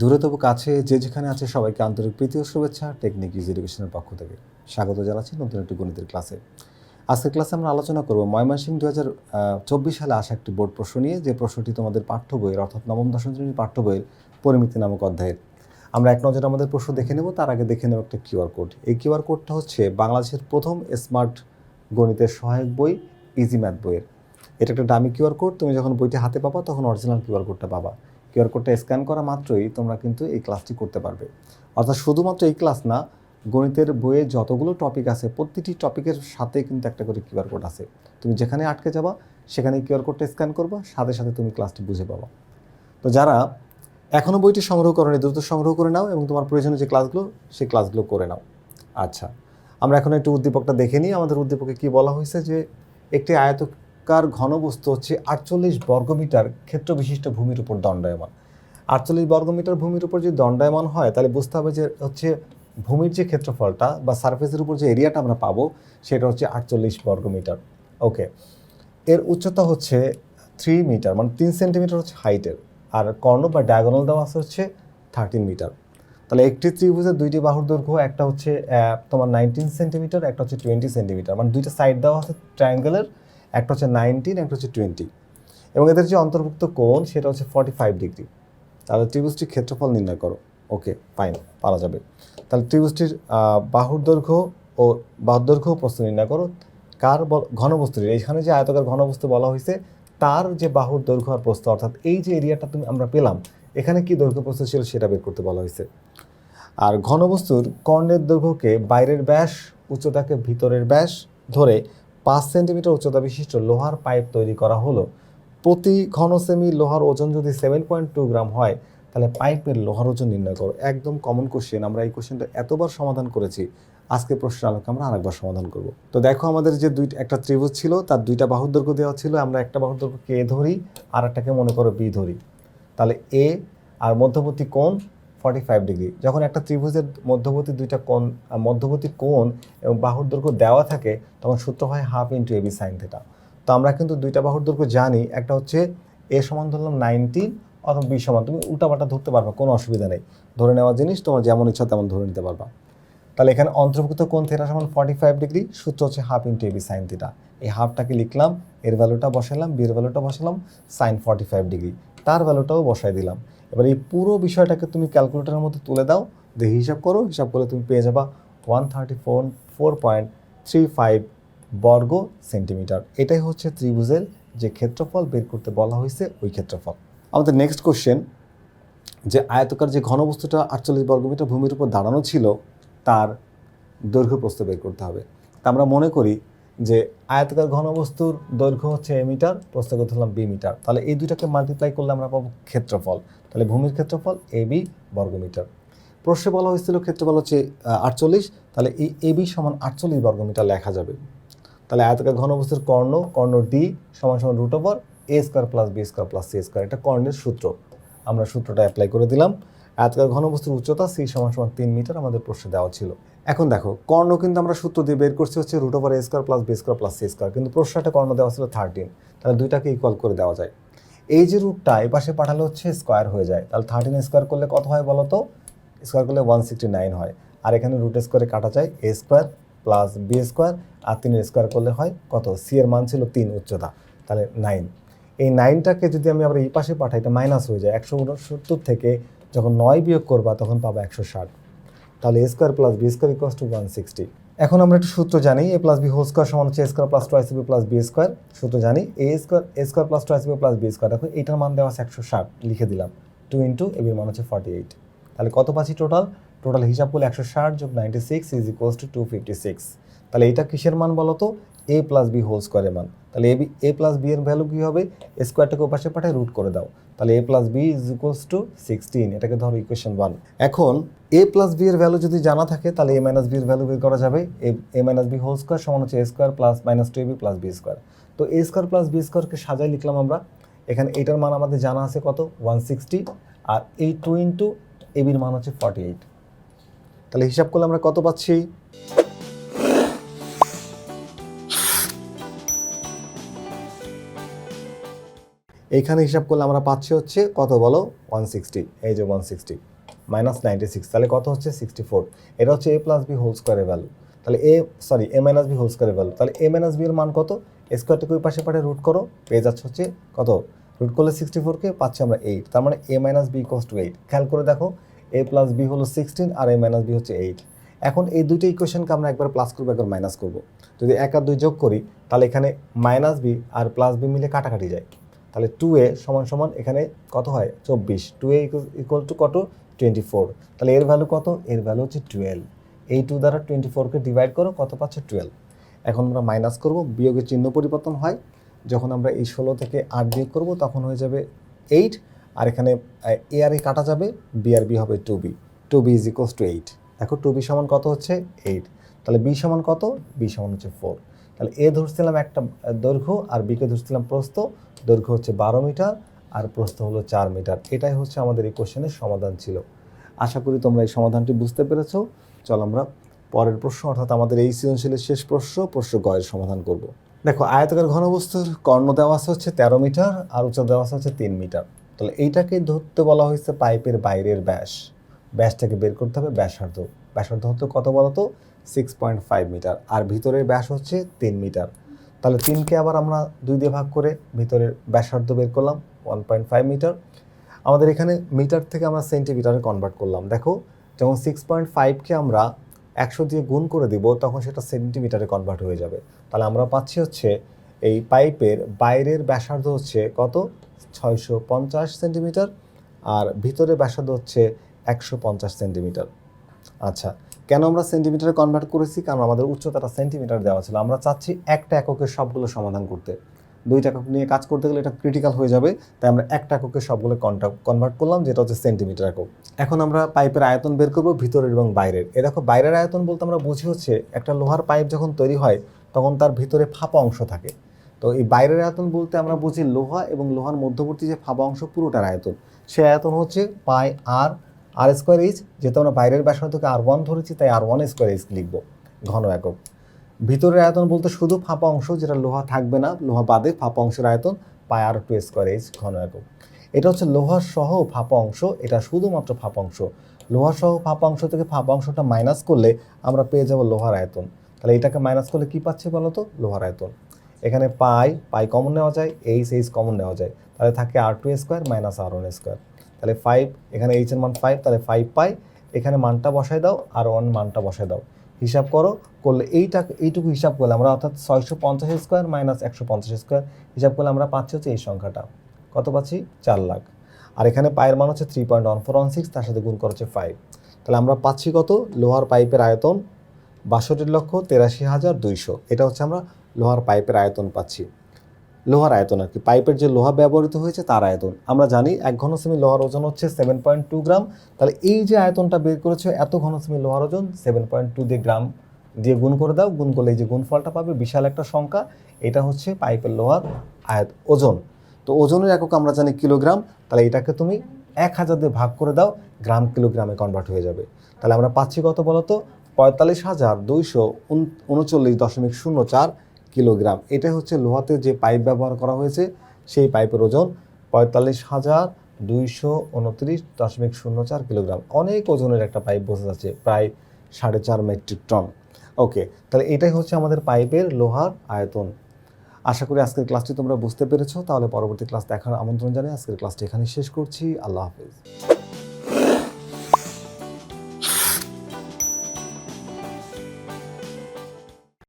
দূরে তবু কাছে, যে যেখানে আছে, সবাইকে আন্তরিক প্রীতি ও শুভেচ্ছা টেকনিক ইজ এডুকেশনের পক্ষ থেকে। স্বাগত জানাচ্ছি নতুন একটি গণিতের ক্লাসে। আজকের ক্লাসে আমরা আলোচনা করব ময়মনসিংহ দু হাজার চব্বিশ সালে আসা একটি বোর্ড প্রশ্ন নিয়ে, যে প্রশ্নটি তোমাদের পাঠ্য বইয়ের, অর্থাৎ নবম, দশম শ্রেণির পাঠ্য বইয়ের পরিমিতি নামক অধ্যায়ের। আমরা এক নজরে আমাদের প্রশ্ন দেখে নেব, তার আগে দেখে নেব একটা কিউআর কোড। এই কিউআর কোডটা হচ্ছে বাংলাদেশের প্রথম স্মার্ট গণিতের সহায়ক বই, ইজি ম্যাথ বইয়ের। এটা একটা দামি কিউআর কোড, তুমি যখন বইটি হাতে পাবা, তখন অরিজিনাল কিউআর কোডটা পাবা। কিউআর কোডটা স্ক্যান করা মাত্রই তোমরা কিন্তু এই ক্লাসটি করতে পারবে। অর্থাৎ শুধুমাত্র এই ক্লাস না, গণিতের বইয়ে যতগুলো টপিক আছে, প্রতিটি টপিকের সাথে কিন্তু একটা করে কিউআর কোড আছে। তুমি যেখানে আটকে যাবা, সেখানে কিউআর কোডটা স্ক্যান করবা, সাথে সাথে তুমি ক্লাসটি বুঝে পাবা। তো যারা এখনও বইটি সংগ্রহ করোনি, দ্রুত সংগ্রহ করে নাও এবং তোমার প্রয়োজনীয় যে ক্লাসগুলো, সেই ক্লাসগুলো করে নাও। আচ্ছা আমরা এখন একটু উদ্দীপকটা দেখে নিই। আমাদের উদ্দীপকে কি বলা হয়েছে যে, একটি আয়তকার ঘনবস্তু হচ্ছে আটচল্লিশ বর্গমিটার ক্ষেত্র বিশিষ্ট ভূমির উপর দণ্ডায়মান। আটচল্লিশ বর্গমিটার ভূমির উপর যদি দণ্ডায়মান হয়, তাহলে বুঝতে হবে যে হচ্ছে ভূমির যে ক্ষেত্রফলটা বা সারফেসের উপর যে এরিয়াটা আমরা পাবো, সেটা হচ্ছে আটচল্লিশ বর্গমিটার। ওকে এর উচ্চতা হচ্ছে থ্রি মিটার মানে তিন সেন্টিমিটার হচ্ছে হাইটের আর কর্ণ বা ডায়াগোনাল দেওয়া আছে হচ্ছে থার্টিন মিটার তাহলে একটি ত্রিভুজের দুইটি বাহুর দৈর্ঘ্য, একটা হচ্ছে তোমার নাইনটিন সেন্টিমিটার একটা হচ্ছে টোয়েন্টি সেন্টিমিটার মানে দুইটা সাইড দেওয়া আছে ট্রায়াঙ্গেলের একটা হচ্ছে নাইনটিন একটা হচ্ছে টোয়েন্টি এবং এদের যে অন্তর্ভুক্ত কোণ, সেটা হচ্ছে ফর্টি ফাইভ ডিগ্রি তাহলে ত্রিভুজটির ক্ষেত্রফল নির্ণয় করো। ওকে ফাইন পারা যাবে। তাহলে ত্রিভুজটির বাহুর দৈর্ঘ্য ও বাহুর দৈর্ঘ্য প্রস্থ নির্ণয় করো। কার ঘনবস্তুর এখানে যে আয়তকার ঘনবস্তু বলা হয়েছে, তার যে বাহুর দৈর্ঘ্য আর প্রস্থ, অর্থাৎ এই যে এরিয়াটা তুমি আমরা পেলাম, এখানে কি দৈর্ঘ্য প্রস্থ ছিল সেটা বের করতে বলা হয়েছে। আর ঘনবস্তুর কর্ণের দৈর্ঘ্যকে বাইরের ব্যাস, উচ্চতাকে ভিতরের ব্যাস ধরে পাঁচ সেন্টিমিটার উচ্চতা বিশিষ্ট লোহার পাইপ তৈরি করা হলো। প্রতি ঘন সেমি লোহার ওজন যদি সেভেন পয়েন্ট টু গ্রাম হয়, তাহলে পাইপের লোহার ওজন নির্ণয় করো। একদম কমন কোশ্চেন আমরা এই কোশ্চেনটা এতবার সমাধান করেছি। আজকে প্রশ্নের আলোকে আমরা আরেকবার সমাধান করব। তো দেখো আমাদের যে দুই একটা ত্রিভুজ ছিল, তার দুইটা বাহুর দৈর্ঘ্য দেওয়া ছিল, আমরা একটা বাহুর দৈর্ঘ্যকে এ ধরি, আর একটাকে মনে করো বি ধরি। তাহলে এ আর মধ্যবর্তী কোণ ফর্টি ফাইভ ডিগ্রি যখন একটা ত্রিভুজের মধ্যবর্তী দুইটা কোণ মধ্যবর্তী কোণ এবং বাহুর দৈর্ঘ্য দেওয়া থাকে, তখন সূত্র হয় half into A B sine theta তো আমরা কিন্তু দুইটা বাহুর দৈর্ঘ্য জানি, একটা হচ্ছে এ সমান ধরলাম নাইনটিন অথবা বি সমান। তুমি উল্টাপাল্টা ধরতে পারবা, কোনো অসুবিধা নেই। ধরে নেওয়া জিনিস, তোমার যেমন ইচ্ছা তেমন ধরে নিতে পারবা। তাহলে এখানে অন্তর্ভুক্ত কোণ থেটা সমান ফর্টি ফাইভ ডিগ্রি সূত্র হচ্ছে half into A B sine theta এই হাফটাকে লিখলাম, এর ভ্যালুটা বসালাম বির ভ্যালুটা বসালাম সাইন ফর্টি ফাইভ ডিগ্রি তার ভ্যালুটাও বসাই দিলাম। এবার এই পুরো বিষয়টাকে তুমি ক্যালকুলেটরের মধ্যে তুলে দাও, দিয়ে হিসাব করো, হিসাব করলে তুমি পেয়ে যাবা one thirty four four point three five বর্গ সেন্টিমিটার এটাই হচ্ছে ত্রিভুজের যে ক্ষেত্রফল বের করতে বলা হয়েছে ওই ক্ষেত্রফল। আমাদের নেক্সট কোশ্চেন যে আয়তকার যে ঘনবস্তুটা আটচল্লিশ বর্গমিটার ভূমির উপর দাঁড়ানো ছিল, তার দৈর্ঘ্য প্রস্থ বের করতে হবে। তা আমরা মনে করি যে আয়তকার ঘনবস্তুর দৈর্ঘ্য হচ্ছে এ মিটার প্রস্থ করতে হলাম বি মিটার তাহলে এই দুইটাকে মাল্টিপ্লাই করলে আমরা পাবো ক্ষেত্রফল। তাহলে ভূমির ক্ষেত্রফল এ বি বর্গমিটার প্রশ্নে বলা হয়েছিল ক্ষেত্রফল হচ্ছে আটচল্লিশ। তাহলে এই এ বি সমান আটচল্লিশ বর্গমিটার লেখা যাবে। তাহলে আয়তকার ঘনবস্তুর কর্ণ কর্ণ ডি সমান সমান root over A square plus B square plus C square এটা কর্ণের সূত্র। আমরা সূত্রটা অ্যাপ্লাই করে দিলাম। আয়তকার ঘনবস্তুর উচ্চতা সি সমান সমান তিন মিটার আমাদের প্রশ্নে দেওয়া ছিল। এখন দেখো, কর্ণ কিন্তু আমরা সূত্র দিয়ে বের করছি হচ্ছে root over A square plus B square plus C square কিন্তু প্রশ্নটা কর্ণ দেওয়া ছিল থার্টিন তাহলে দুইটাকে ইকুয়াল করে দেওয়া যায়। এই যে রুটটা এই পাশে পাঠালে হচ্ছে স্কোয়ার হয়ে যায়, তাহলে থার্টিন স্কোয়ার করলে কত হয় বলো তো? স্কোয়ার করলে ওয়ান সিক্সটি নাইন হয়, আর এখানে রুট স্কোয়ারে কাটা যায় A square plus B square আর তিনের স্কোয়ার করলে হয় কত? সি এর মান ছিল তিন উচ্চতা, তাহলে নাইন এই নাইনটাকে যদি আমি আবার এই পাশে পাঠাই এটা মাইনাস হয়ে যায়। একশো উনসত্তর থেকে যখন নয় বিয়োগ করবা, তখন পাবো একশো ষাট। তাহলে A square plus B square equals to one sixty এখন আমরা একটু সূত্র জানি A plus B whole square সমান হচ্ছে A square plus two B plus B square সূত্র জানি A square A square plus two B plus B square দেখো এটার মান দেওয়া আছে একশো ষাট, লিখে দিলাম। টু ইন্টু এ বির মান হচ্ছে ফর্টি এইট তাহলে কত পাচ্ছি টোটাল টোটাল হিসাব করলে একশো ষাট যোগ ninety six is equals to two fifty six তাহলে এটা কিসের মান বলো তো এ প্লাস বি হোল স্কোয়ারের মান। তাহলে A B A plus B এর ভ্যালু কী হবে? স্কোয়ারটাকে ওপাশে পাঠায় রুট করে দাও। তাহলে A plus B is equals to sixteen এটাকে ধরো ইকুয়েশন ওয়ান এখন এ প্লাস বি এর ভ্যালু যদি জানা থাকে, তাহলে এ মাইনাস বি এর ভ্যালু বের করা যাবে। A minus B whole square সমান হচ্ছে A square plus minus two A B plus B square তো এ স্কোয়ার প্লাস বি স্কোয়ারকে সাজাই লিখলাম আমরা। এখানে এটার মান আমাদের জানা আছে কত? ওয়ান সিক্সটি আর এই টু ইন্টু এ বির মান হচ্ছে ফর্টি এইট তাহলে হিসাব করলে আমরা কত পাচ্ছি? এইখানে হিসাব করলে আমরা পাচ্ছি হচ্ছে কত বলো? ওয়ান সিক্সটি এই যে one sixty minus ninety six তাহলে কত হচ্ছে? সিক্সটি ফোর এটা হচ্ছে এ প্লাস বি হোল স্কোয়ারের ভ্যালু তাহলে A sorry A minus B whole স্কোয়ারের ভ্যালু তাহলে এ মাইনাস বি এর মান কত? স্কোয়ারটাকে ওই পাশে পাঠে রুট করো, পেয়ে যাচ্ছে হচ্ছে কত? রুট করলে সিক্সটি ফোরকে পাচ্ছি আমরা এইট তার মানে A minus B equals to eight খেয়াল করে দেখো এ প্লাস বি হলো সিক্সটিন আর এ মাইনাস বি হচ্ছে এইট এখন এই দুটো ইকুয়েশনকে আমরা একবার প্লাস করব, একবার মাইনাস করব। যদি এক আর দুই যোগ করি, তাহলে এখানে মাইনাস বি আর প্লাস বি মিলে কাটাকাটি যায়। তাহলে টু এ সমান সমান এখানে কত হয়? চব্বিশ। টু এ ইকুয়াল টু কত? টোয়েন্টি ফোর তাহলে এর ভ্যালু কত? এর ভ্যালু হচ্ছে টুয়েলভ এই টু দ্বারা টোয়েন্টি ফোরকে ডিভাইড করো, কত পাচ্ছে টুয়েলভ এখন আমরা মাইনাস করব, বিয়োগের চিহ্ন পরিবর্তন হয়। যখন আমরা এই ষোলো থেকে আট বিয়োগ করব, তখন হয়ে যাবে এইট আর এখানে, এ আর এ কাটা যাবে, বি আর বি হবে two B two B is equals to eight দেখো টু বি সমান কত হচ্ছে? এইট তাহলে বি সমান কত? বি সমান হচ্ছে ফোর তাহলে এ ধরছিলাম একটা দৈর্ঘ্য, আর বিকে ধরছিলাম প্রস্থ। দৈর্ঘ্য হচ্ছে বারো মিটার আর প্রস্থ হলো চার মিটার। এটাই হচ্ছে আমাদের এই কোশ্চেনের সমাধান ছিল। আশা করি তোমরা এই সমাধানটি বুঝতে পেরেছ। চলো আমরা পরের প্রশ্ন, অর্থাৎ আমাদের এই সৃজনশীলের শেষ প্রশ্ন প্রশ্ন গয়ের সমাধান করব। দেখো, আয়তকার ঘনবস্তুর কর্ণ দেওয়া হচ্ছে তেরো মিটার আর উচ্চতা দেওয়া হচ্ছে তিন মিটার। তাহলে এইটাকে ধরতে বলা হয়েছে পাইপের বাইরের ব্যাস। ব্যাসটাকে বের করতে হবে ব্যাসার্ধ। ব্যাসার্ধ হতে কত বলতো? Six point five metre. আর ভিতরের ব্যাস হচ্ছে তিন মিটার। তাহলে তিনকে আবার আমরা দুই দিয়ে ভাগ করে ভিতরের ব্যাসার্ধ বের করলাম ওয়ান পয়েন্ট ফাইভ মিটার। আমাদের এখানে মিটার থেকে আমরা সেন্টিমিটারে কনভার্ট করলাম। দেখো, যখন সিক্স পয়েন্ট ফাইভকে আমরা একশো দিয়ে গুণ করে দিব, তখন সেটা সেন্টিমিটারে কনভার্ট হয়ে যাবে। তাহলে আমরা পাচ্ছি হচ্ছে এই পাইপের বাইরের ব্যাসার্ধ হচ্ছে কত? ছয়শো পঞ্চাশ সেন্টিমিটার, আর ভিতরে ব্যাসার্ধ হচ্ছে একশো পঞ্চাশ সেন্টিমিটার। আচ্ছা কেন আমরা সেন্টিমিটারে কনভার্ট করেছি? কারণ আমাদের উচ্চতাটা সেন্টিমিটার দেওয়া ছিল। আমরা চাচ্ছি একটা এককের সবগুলো সমাধান করতে। দুইটা একক নিয়ে কাজ করতে গেলে এটা ক্রিটিক্যাল হয়ে যাবে। তাই আমরা একটা এককের সবগুলো কনভার্ট করলাম, যেটা হচ্ছে সেন্টিমিটার একক। এখন আমরা পাইপের আয়তন বের করব ভিতরের এবং বাইরের। এ দেখো, বাইরের আয়তন বলতে আমরা বুঝি হচ্ছে, একটা লোহার পাইপ যখন তৈরি হয়, তখন তার ভিতরে ফাঁপা অংশ থাকে। তো এই বাইরের আয়তন বলতে আমরা বুঝি লোহা এবং লোহার মধ্যবর্তী যে ফাঁপা অংশ, পুরোটার আয়তন। সে আয়তন হচ্ছে পাই আর আর স্কোয়ার এইচ যেহেতু আমরা বাইরের ব্যাসার্ধকে আর ওয়ান ধরেছি, তাই আর ওয়ান স্কোয়ার এইচ লিখব ঘন একক। ভিতরের আয়তন বলতে শুধু ফাঁপা অংশ, যেটা লোহা থাকবে না, লোহা বাদে ফাঁপা অংশের আয়তন pi R two square H ঘন একক। এটা হচ্ছে লোহা সহ ফাঁপা অংশ, এটা শুধুমাত্র ফাঁপা অংশ। লোহা সহ ফাঁপা অংশ থেকে ফাঁপা অংশটা মাইনাস করলে আমরা পেয়ে যাব লোহার আয়তন। তাহলে এটাকে মাইনাস করলে কি পাচ্ছি বলো তো? লোহার আয়তন। এখানে পাই পাই কমন নেওয়া যায় এইচ এইচ কমন নেওয়া যায়। তাহলে থাকে R two square minus R one square তাহলে ফাইভ এখানে এইচ এর মান ফাইভ তাহলে ফাইভ পাই। এখানে মানটা বসাই দাও আর ওয়ান মানটা বসাই দাও। হিসাব করো, করলে এইটা, এইটুকু হিসাব করলে আমরা অর্থাৎ ছয়শো পঞ্চাশ স্কোয়ার মাইনাস একশো পঞ্চাশ স্কোয়ার হিসাব করলে আমরা পাচ্ছি হচ্ছে এই সংখ্যাটা। কত পাচ্ছি? চার লাখ। আর এখানে পায়ের মান হচ্ছে three point one four one six তার সাথে গুণ করা হচ্ছে ফাইভ তাহলে আমরা পাচ্ছি কত? লোহার পাইপের আয়তন বাষট্টি লক্ষ তেরাশি হাজার দুইশো। এটা হচ্ছে আমরা লোহার পাইপের আয়তন পাচ্ছি। লোহার আয়তন আর কি। পাইপের যে লোহা ব্যবহৃত হয়েছে তার আয়তন। আমরা জানি এক ঘন সেমি লোহার ওজন হচ্ছে সেভেন পয়েন্ট টু গ্রাম। তাহলে এই যে আয়তনটা বের করেছে, এত ঘন সেমি লোহার ওজন সেভেন পয়েন্ট টু দিয়ে গ্রাম দিয়ে গুণ করে দাও। গুণ করলে এই যে গুণফলটা পাবে, বিশাল একটা সংখ্যা। এটা হচ্ছে পাইপের লোহার আয়ত, ওজন। তো ওজনের একক আমরা জানি কিলোগ্রাম। তাহলে এটাকে তুমি এক হাজার দিয়ে ভাগ করে দাও, গ্রাম কিলোগ্রামে কনভার্ট হয়ে যাবে। তাহলে আমরা পাচ্ছি কত বলতো? পঁয়তাল্লিশ হাজার দুইশো উনচল্লিশ দশমিক শূন্য চার কিলোগ্রাম। এটাই হচ্ছে লোহাতে যে পাইপ ব্যবহার করা হয়েছে, সেই পাইপের ওজন পঁয়তাল্লিশ হাজার দুইশো উনত্রিশ দশমিক শূন্য চার কিলোগ্রাম। অনেক ওজনের একটা পাইপ বসে যাচ্ছে প্রায় সাড়ে চার মেট্রিক টন। ওকে, তাহলে এটাই হচ্ছে আমাদের পাইপের লোহার আয়তন। আশা করি আজকের ক্লাসটি তোমরা বুঝতে পেরেছ। তাহলে পরবর্তী ক্লাস দেখার আমন্ত্রণ জানিয়ে আজকের ক্লাসটি এখানে শেষ করছি। আল্লাহ হাফিজ।